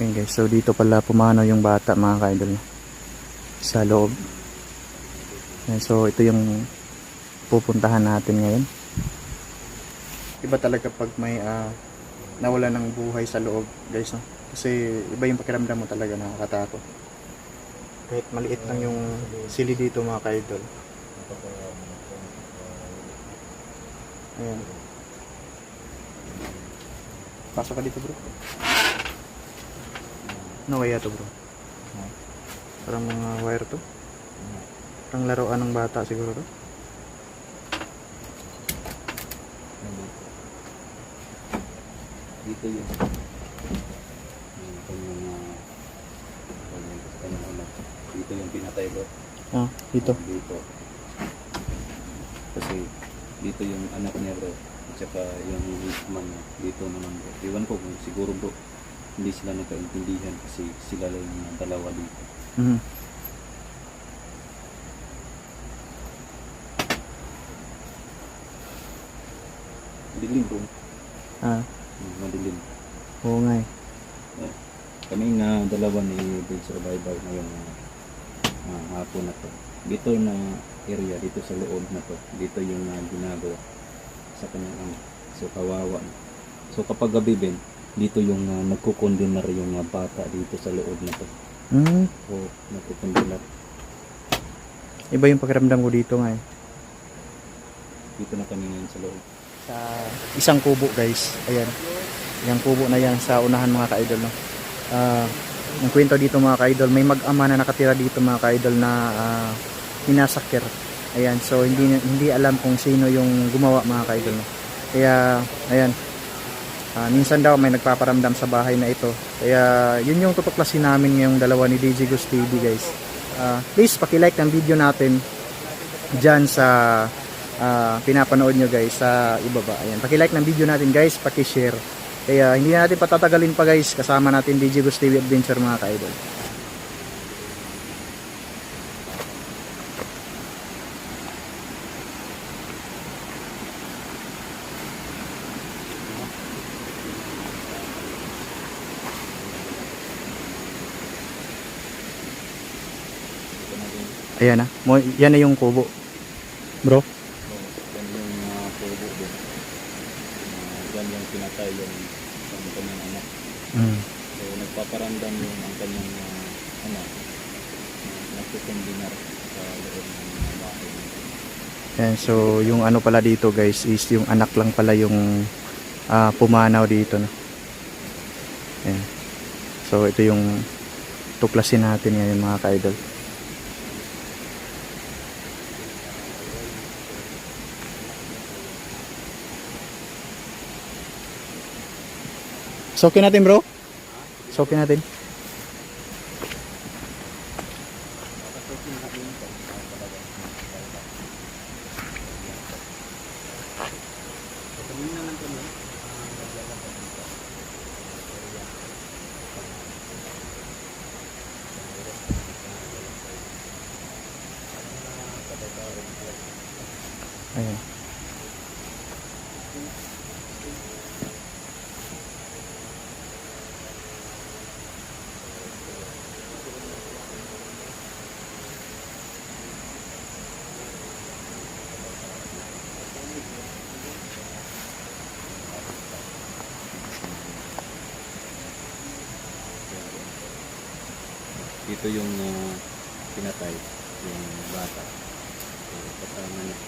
Ayun guys, so dito pala pumanaw yung bata mga ka-idol. Sa loob. Ayan, so ito yung pupuntahan natin ngayon. Iba talaga pag may ah, nawala ng buhay sa loob guys no. Kasi iba yung pakiramdam mo talaga nakakatakot. Kahit maliit lang yung sili dito mga ka-idol. Ayan. Pasok ka dito bro. Ano kaya to bro? Parang mga wire to? Parang laruan ng bata siguro to? Dito yun. Yung kanyang, kanyang anak. Dito yung pinatay bro. Ah, dito. Dito. Kasi dito yung anak niya bro. At saka yung niya. Dito naman bro. Iwan ko kung siguro bro. Hindi sila nagkaintindihan kasi sila lang yung dalawa dito. Mhm. Madilim bro. Ah, Hmm, Madilim. oo nga eh. Kami nga dalawa ni Big Survivor ngayong uh, hapon na to. Dito na area, dito sa loob na to. Dito yung uh, ginagawa sa kanyang. So kawawa. na. So kapag gabi Ben, dito yung uh, nagkukondinar yung uh, bata dito sa loob na to. Mhm. So nagkukondinar. Iba yung pakiramdam ko dito nga eh. Dito na kami ngayon sa loob. Sa isang kubo guys. Ayan. Yung kubo na yan sa unahan mga ka-idol no. Ah, yung kwento dito mga ka-idol, may mag-ama na nakatira dito mga ka-idol na ah, hinasakir. Ayan, so hindi hindi alam kung sino yung gumawa mga ka-idol no. Kaya ayan. Ah, minsan daw may nagpaparamdam sa bahay na ito. Kaya yun yung tutuklasin namin ngayong dalawa ni DJ Gus TV guys. Ah, please paki-like ng video natin diyan sa ah, pinapanood nyo guys sa ibaba. Ayan, paki-like ng video natin guys, paki-share. Kaya hindi na natin patatagalin pa guys, kasama natin DJ Gus TV Adventure mga ka-idol. Ayan na, mo, yan na yung kubo. Bro, yan yung uh, pugo din. Uh, yan yung pinatay yung, kanyang anak. mm. So nagpaparamdam yung ang kanyang uh, anak uh, nagkukumbinar sa loob ng mga bahay. Ayan, so yung ano pala dito guys is yung anak lang pala yung ah, pumanaw dito. No? Ayan. So ito yung tuklasin natin ngayon mga ka-idol. Sokin natin bro. Sokin natin. Dito yung uh, pinatay, yung bata. So, kasama niya.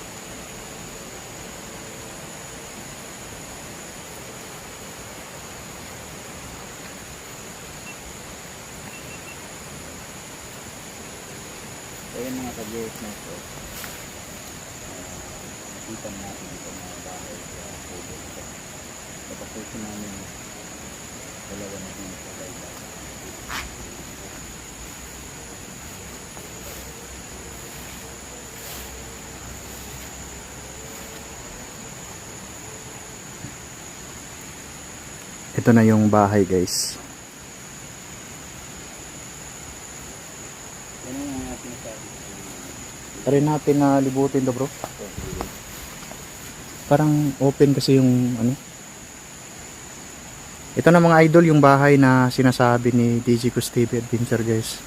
So yun mga ka-viewers na ito. Uh, nakita natin ito mga bahay sa Kubo. Kapag namin dalawa na din sa Ito na yung bahay guys. Try natin na libutin to bro. Parang open kasi yung ano. Ito na mga idol yung bahay na sinasabi ni DJ Cus TV Adventure guys.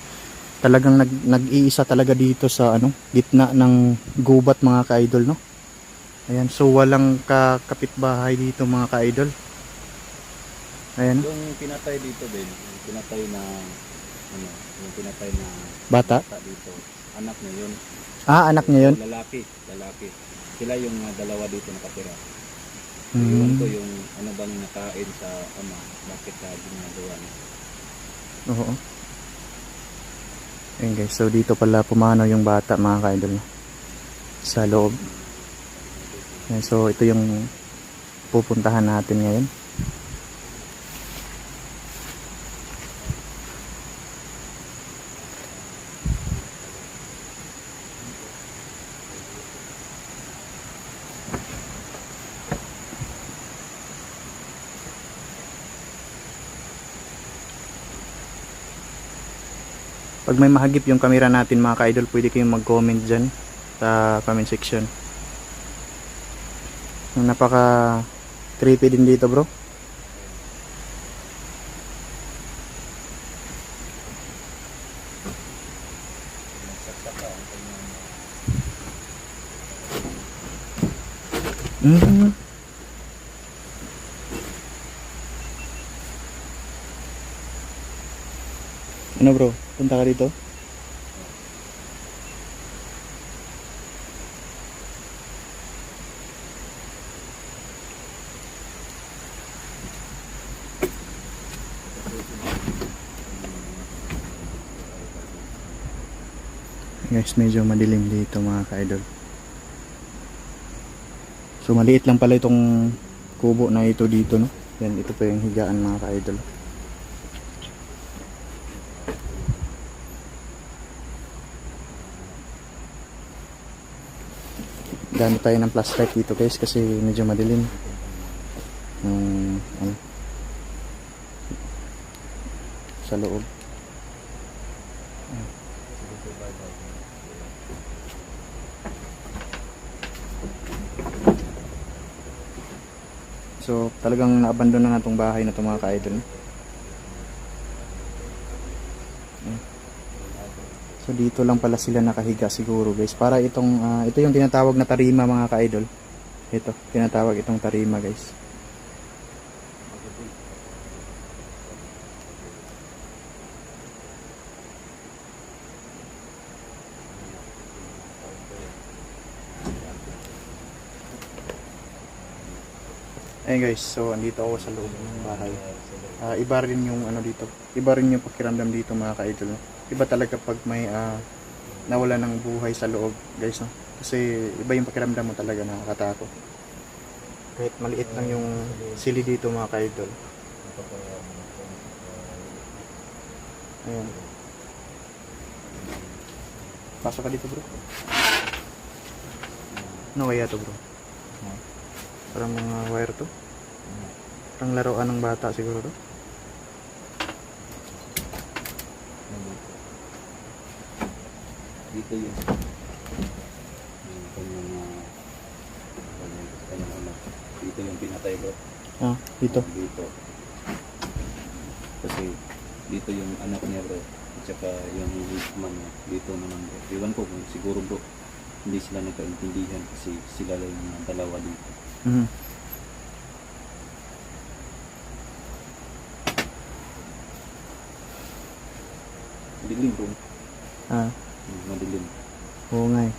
Talagang nag, nag-iisa talaga dito sa ano, gitna ng gubat mga ka-idol no. Ayan, so walang kakapitbahay dito mga ka-idol. Ayan, Yung pinatay dito, Ben, yung pinatay na, ano, yung pinatay na bata. dito, anak niya yun. Ah, anak niya yun. Lalaki, lalaki. Sila yung uh, dalawa dito nakatira. Hmm. Iwan ko yung ano bang nakain sa ama, bakit ka ginagawa niya. Oo. Ayan guys, so dito pala pumano yung bata mga ka-idol sa loob. Ayan, so ito yung pupuntahan natin ngayon. Pag may mahagip yung camera natin mga ka-idol, pwede kayong mag-comment dyan sa comment section. Napaka creepy din dito bro. Mm. Ano bro? Punta ka dito? Guys, medyo madilim dito mga ka-idol. So maliit lang pala itong kubo na ito dito no. Yan, ito pa yung higaan mga ka-idol. Gamit tayo ng flashlight dito guys kasi medyo madilim. Yung ano sa loob. So, talagang na-abandon na itong bahay na itong mga ka-idol. So, dito lang pala sila nakahiga siguro guys. Para itong, ah, ito yung tinatawag na tarima mga ka-idol. Ito, tinatawag itong tarima guys. Ayun guys, so andito ako sa loob ng bahay. Ah, iba rin yung ano dito. Iba rin yung pakiramdam dito mga ka-idol. no? Iba talaga pag may ah, nawala ng buhay sa loob, guys. No? Kasi iba yung pakiramdam mo talaga nakakatakot. Kahit maliit lang yung sili dito mga ka-idol. Ayan. Pasok ka dito bro. Ano kaya to bro? Parang mga wire to. Parang laruan ng bata siguro to. Dito yung yung kanyang ah, kanyang, kanyang anak. Dito yung pinatay bro. Ah, dito. Dito. Kasi dito yung anak niya bro. At saka yung hitman niya. Dito naman bro. Iwan ko kung siguro bro. Hindi sila nagkaintindihan kasi sila lang yung dalawa dito. Mhm. Madilim bro. Ah, Hmm, Madilim. oo nga eh.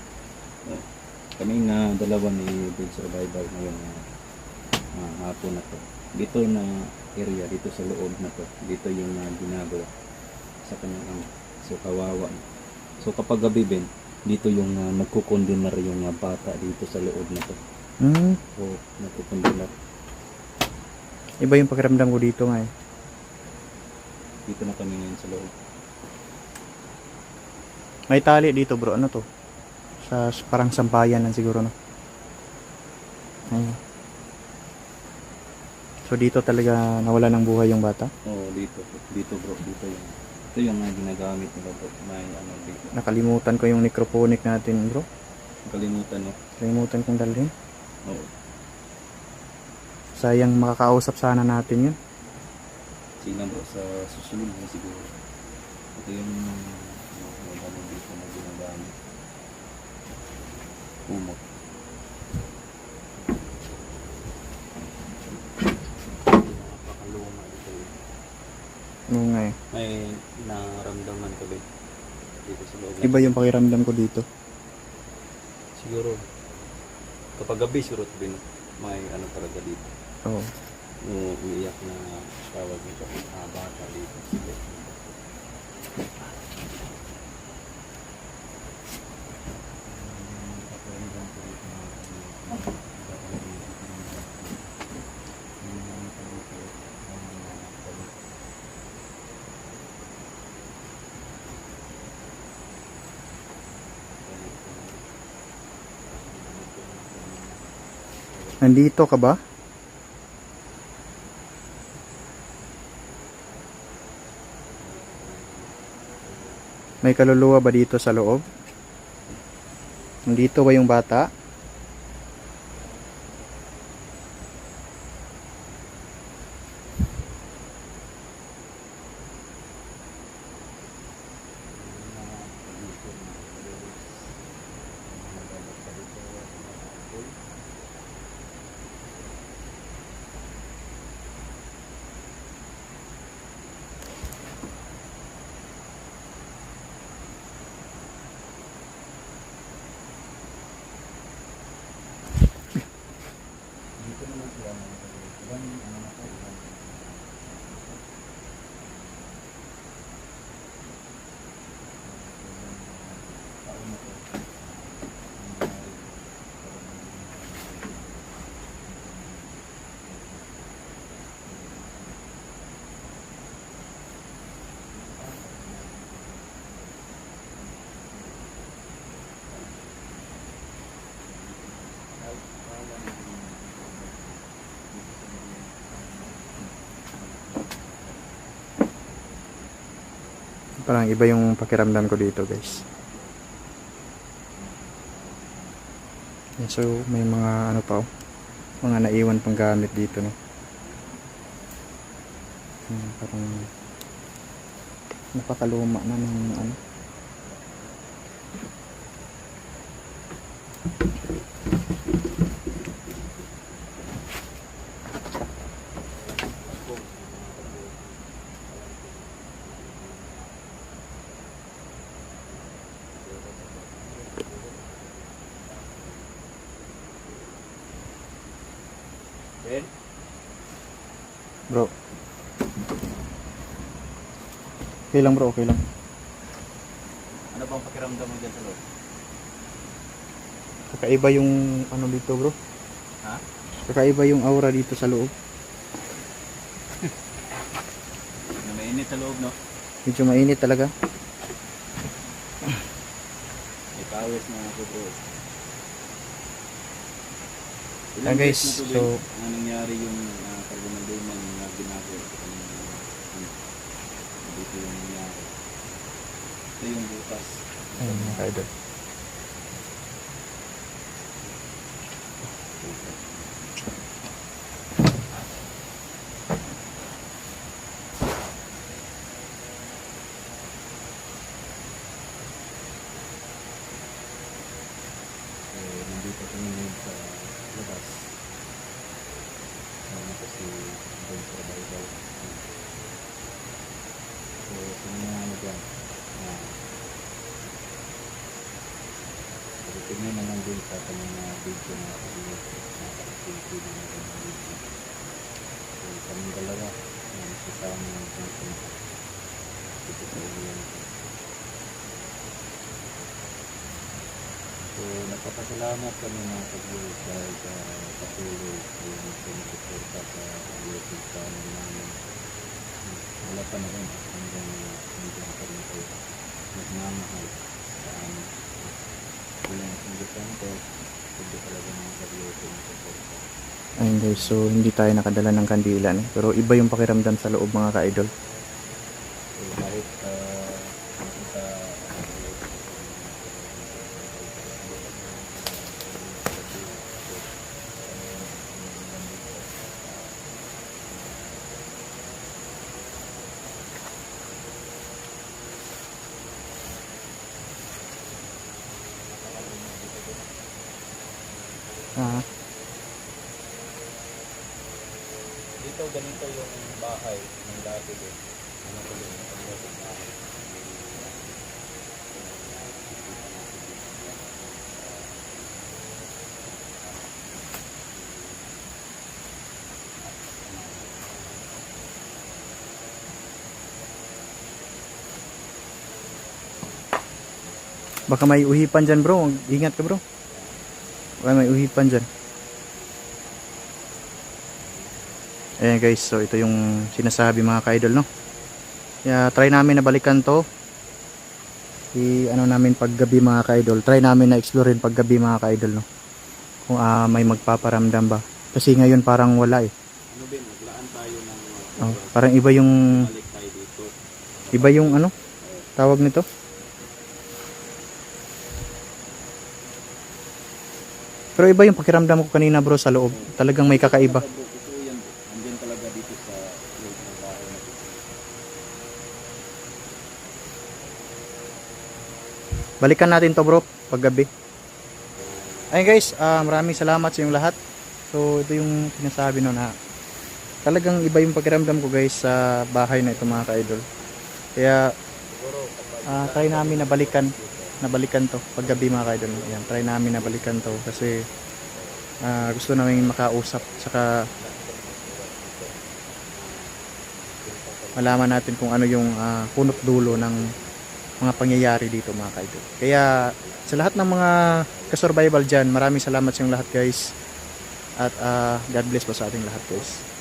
Kami na dalawa ni Big Survivor ngayong uh, hapon na to. Dito na area, dito sa loob na to. Dito yung uh, ginagawa sa kanyang ama. So kawawa. So kapag gabi Ben, dito yung uh, nagkukondinar yung uh, bata dito sa loob na to. Hmm, So nagkukondinar. iba yung pakiramdam ko dito nga eh. Dito na kami ngayon sa loob. May tali dito bro, ano to? Sa parang sampayan lang siguro no. Ayun. So dito talaga nawala ng buhay yung bata. Oo, dito. Dito bro, dito yung ito yung uh, ginagamit nila bro. May ano dito. Nakalimutan ko yung necrophonic natin bro. Kalimutan no. Kalimutan kong dalhin. Oo. Sayang makakausap sana natin yun. Tingnan po sa susunod na siguro. Ito yung ano, mga gamit dito na ginagamit. Umot. Napakaluma ito eh. Oo nga eh. May naramdaman ka ba dito sa loob? Iba yung pakiramdam ko dito. Siguro. Kapag gabi siguro bin may ano talaga dito. Oo. Yung umiiyak na tawag nito. Ah, bata dito. Sige. Nandito ka ba? May kaluluwa ba dito sa loob? Nandito ba yung bata? Parang iba yung pakiramdam ko dito guys. Yan, So may mga ano pa oh, mga naiwan pang gamit dito no. Hmm, parang napakaluma na ng ano. Okay lang bro, okay lang. ano bang pakiramdam mo dyan sa loob? Kakaiba yung ano dito bro. Ha? Kakaiba yung aura dito sa loob. Na mainit sa loob, no? Medyo mainit talaga. May pawis na ako po. Ah, guys, so- na nangyari yung uh, pagbumanduman na ginagawa sa kanyang uh, ano, dito yung nangyari. Ito yung bukas. Ayun mga kaidol. So, nandito kami ngayon sa labas. Sama ko si Don Survival. So, sa mga ano dyan, ah, tingnan naman din sa kanyang mga video na nakapagod na na kanyang video. So, kami dalawa, na sasama ng natin dito sa ulian. So, nagpapasalamat kami mga pag-views dahil sa patuloy yung sumusuporta sa YouTube channel namin. Wala pa na rin hanggang pa rin kayo nagmamahal sa amin. Hindi kanto, hindi talaga mga pag-views yung suporta. Ayun guys, so hindi tayo nakadala ng kandila no? pero iba yung pakiramdam sa loob mga ka-idol. So, kahit uh, nakita Ah, Dito ganito yung bahay Ano ko din bahay. baka may uhipan dyan bro. Ingat ka bro. Baka may uhipan dyan. Ayan guys, so ito yung sinasabi mga ka-idol, no? Kaya try namin na balikan to. I ano namin paggabi mga ka-idol. Try namin na explorein paggabi mga ka-idol, no? Kung ah, may magpaparamdam ba. Kasi ngayon parang wala eh. Ano din, maglaan tayo ng uh, Oh, parang iba yung dito. iba yung ano tawag nito. Pero iba yung pakiramdam ko kanina bro sa loob. Talagang may kakaiba. Bro, totoo yan bro. Andyan talaga dito sa loob ng bahay na dito. Balikan natin to bro paggabi. Ayun guys, ah, maraming salamat sa inyong lahat. So ito yung sinasabi no na talagang iba yung pakiramdam ko guys sa bahay na ito mga ka-idol. Kaya ah, try namin na balikan na balikan to paggabi mga ka-idol. Ayan, try namin na balikan to kasi ah, gusto namin makausap saka malaman natin kung ano yung ah, punot dulo ng mga pangyayari dito mga kaidol. Kaya sa lahat ng mga kasurvival dyan, maraming salamat sa lahat guys. At ah, God bless po sa ating lahat guys.